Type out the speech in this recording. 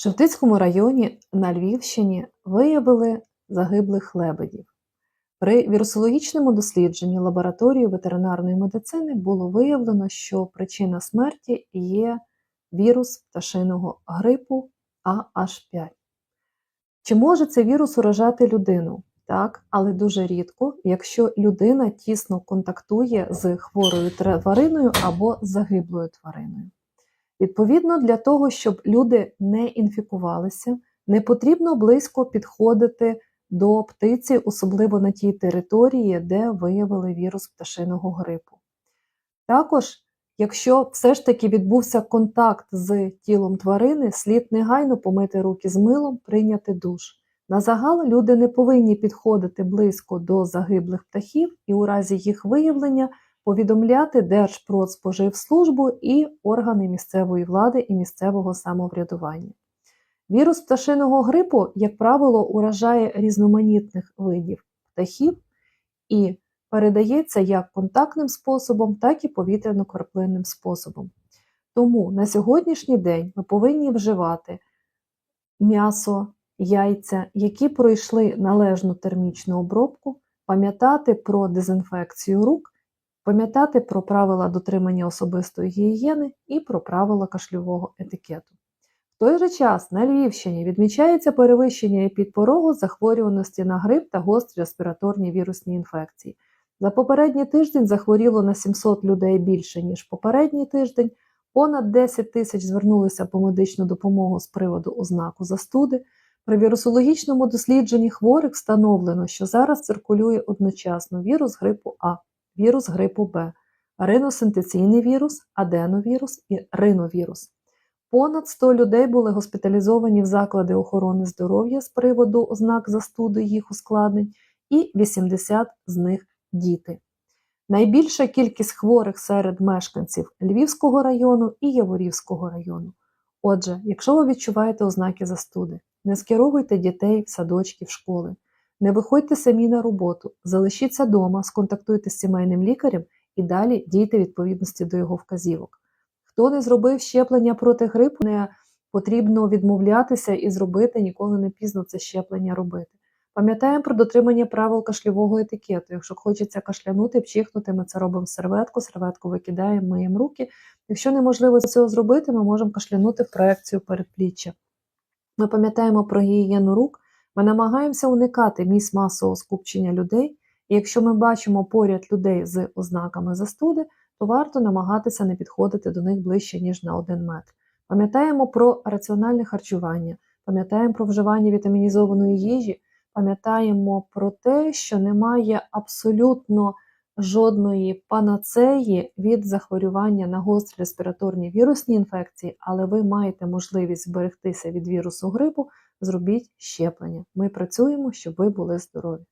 В Шептицькому районі на Львівщині виявили загиблих лебедів. При вірусологічному дослідженні лабораторії ветеринарної медицини було виявлено, що причина смерті є вірус пташиного грипу AH5. Чи може цей вірус уражати людину? Так, але дуже рідко, якщо людина тісно контактує з хворою твариною або загиблою твариною. Відповідно, для того, щоб люди не інфікувалися, не потрібно близько підходити до птиці, особливо на тій території, де виявили вірус пташиного грипу. Також, якщо все ж таки відбувся контакт з тілом тварини, слід негайно помити руки з милом, прийняти душ. На загал люди не повинні підходити близько до загиблих птахів і у разі їх виявлення повідомляти Держпродспоживслужбу і органи місцевої влади і місцевого самоврядування. Вірус пташиного грипу, як правило, уражає різноманітних видів птахів і передається як контактним способом, так і повітряно-краплинним способом. Тому на сьогоднішній день ми повинні вживати м'ясо, яйця, які пройшли належну термічну обробку, пам'ятати про дезінфекцію рук, пам'ятати про правила дотримання особистої гігієни і про правила кашльового етикету. В той же час на Львівщині відмічається перевищення епідпорогу захворюваності на грип та гострі респіраторні вірусні інфекції. За попередній тиждень захворіло на 700 людей більше, ніж попередній тиждень. Понад 10 тисяч звернулися по медичну допомогу з приводу ознаку застуди. При вірусологічному дослідженні хворих встановлено, що зараз циркулює одночасно вірус грипу А, вірус грипу Б, риносинтеційний вірус, аденовірус і риновірус. Понад 100 людей були госпіталізовані в заклади охорони здоров'я з приводу ознак застуди їх ускладнень, і 80 з них діти. Найбільша кількість хворих серед мешканців Львівського району і Яворівського району. Отже, якщо ви відчуваєте ознаки застуди, не скеровуйте дітей в садочки, в школи, не виходьте самі на роботу, залишіться вдома, сконтактуйте з сімейним лікарем і далі дійте відповідності до його вказівок. Хто не зробив щеплення проти грипу, не потрібно відмовлятися і зробити ніколи не пізно це щеплення робити. Пам'ятаємо про дотримання правил кашльового етикету. Якщо хочеться кашлянути, пчихнути, ми це робимо в серветку, серветку викидаємо, миємо руки. Якщо неможливо цього зробити, ми можемо кашлянути в проекцію передпліччя. Ми пам'ятаємо про гігієну рук, ми намагаємося уникати місць масового скупчення людей, і якщо ми бачимо поряд людей з ознаками застуди, то варто намагатися не підходити до них ближче, ніж на один метр. Пам'ятаємо про раціональне харчування, пам'ятаємо про вживання вітамінізованої їжі, пам'ятаємо про те, що немає абсолютно жодної панацеї від захворювання на гострі респіраторні вірусні інфекції, але ви маєте можливість зберегтися від вірусу грипу, зробіть щеплення. Ми працюємо, щоб ви були здорові.